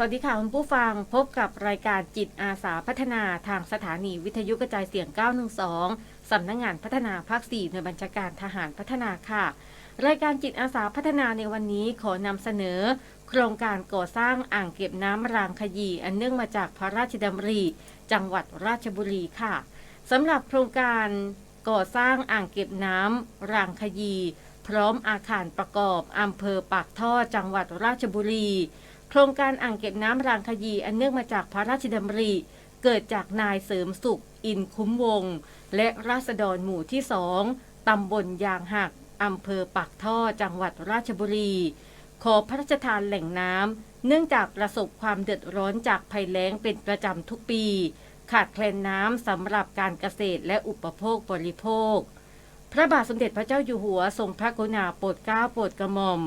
สวัสดีค่ะคุณผู้ฟังพบกับรายการจิตอาสาพัฒนาทางสถานีวิทยุกระจายเสียง 912 สำนักงงานพัฒนาภาค 4 ในวยบัญชาการทหารพัฒนาค่ะ รายการจิตอาสาพัฒนาในวันนี้ขอนำเสนอ โครงการก่อสร้างอ่างเก็บน้ำรางขยีอันเนื่องมาจากพระราชดำริ จังหวัดราชบุรีค่ะสำหรับโครงการก่อสร้างอ่างเก็บน้ำรางขยี พร้อมอาคารประกอบอำเภอปากท่อจังหวัดราชบุรี โครงการอ่างเก็บน้ำรางขยีอันเนื่องมาจากพระราชดำริ เกิดจากนายเสริมสุข อินคุ้มวง และราษฎรหมู่ที่สองตำบลยางหักอำเภอปากท่อจังหวัดราชบุรี ขอพระราชทานแหล่งน้ำเนื่องจากประสบความเดือดร้อนจากภัยแล้งเป็นประจำทุกปี ขาดแคลนน้ำสำหรับการเกษตรและอุปโภคบริโภค พระบาทสมเด็จพระเจ้าอยู่หัวทรงพระกรุณาโปรดเกล้าโปรดกระหม่อม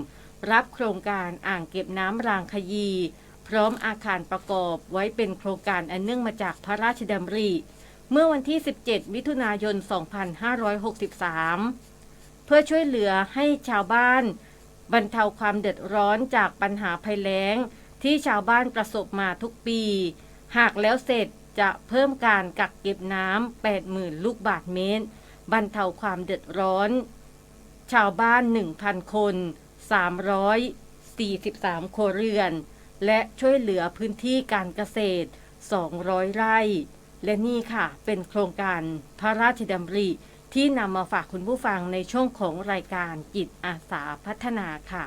รับโครงการอ่างเก็บน้ำรางขยี พร้อมอาคารประกอบไว้เป็นโครงการอันเนื่องมาจากพระราชดำริ เมื่อวันที่ 17 มิถุนายน 2563 เพื่อช่วยเหลือให้ชาวบ้าน บรรเทาความเดือดร้อนจากปัญหาภัยแล้ง ที่ชาวบ้านประสบมาทุกปี หากแล้วเสร็จจะเพิ่มการกักเก็บน้ำ 80,000 ลูกบาทเมตร บรรเทาความเดือดร้อน ชาวบ้าน 1,000 คน 343 โครเรือน และช่วยเหลือพื้นที่การเกษตร 200 ไร่ และนี่ค่ะเป็นโครงการพระราชดำริที่นำมาฝากคุณผู้ฟังในช่วงของรายการจิตอาสาพัฒนาค่ะ